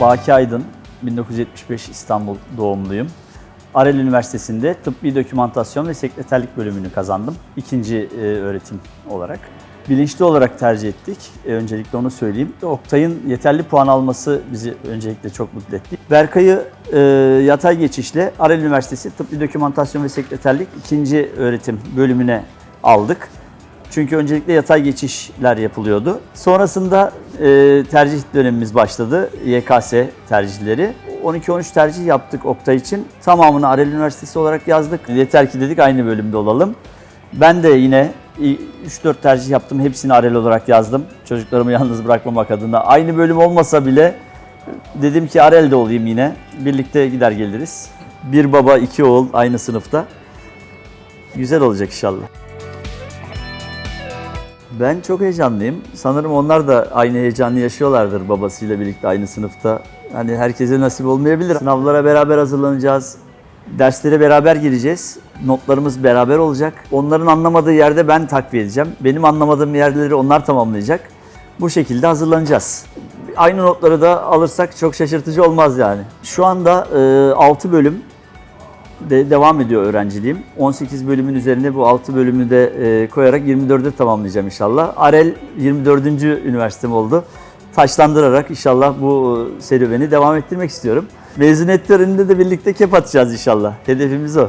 Baki Aydın, 1975 İstanbul doğumluyum. Arel Üniversitesi'nde tıbbi dokümantasyon ve sekreterlik bölümünü kazandım. İkinci e, öğretim olarak. Bilinçli olarak tercih ettik. E, öncelikle onu söyleyeyim. Oktay'ın yeterli puan alması bizi öncelikle çok mutlu etti. Berkay'ı e, yatay geçişle Arel Üniversitesi Tıbbi Dokümantasyon ve Sekreterlik ikinci öğretim bölümüne aldık. Çünkü öncelikle yatay geçişler yapılıyordu. Sonrasında e, tercih dönemimiz başladı. YKS tercihleri. 12-13 tercih yaptık Oktay için. Tamamını Arel Üniversitesi olarak yazdık. Yeter ki dedik aynı bölümde olalım. Ben de yine 3-4 tercih yaptım. Hepsini Arel olarak yazdım. Çocuklarımı yalnız bırakmamak adına. Aynı bölüm olmasa bile dedim ki Arel'de olayım yine. Birlikte gider geliriz. Bir baba, iki oğul aynı sınıfta. Güzel olacak inşallah. Ben çok heyecanlıyım. Sanırım onlar da aynı heyecanı yaşıyorlardır babasıyla birlikte aynı sınıfta. Hani herkese nasip olmayabilir. Sınavlara beraber hazırlanacağız. Derslere beraber gireceğiz. Notlarımız beraber olacak. Onların anlamadığı yerde ben takviye edeceğim. Benim anlamadığım yerleri onlar tamamlayacak. Bu şekilde hazırlanacağız. Aynı notları da alırsak çok şaşırtıcı olmaz yani. Şu anda 6 bölüm de devam ediyor öğrenciliğim. 18 bölümün üzerine bu 6 bölümü de e, koyarak 24'e tamamlayacağım inşallah. Arel 24. üniversitem oldu. Taşlandırarak inşallah bu e, serüveni devam ettirmek istiyorum. Mezuniyet töreninde de birlikte kep atacağız inşallah. Hedefimiz o.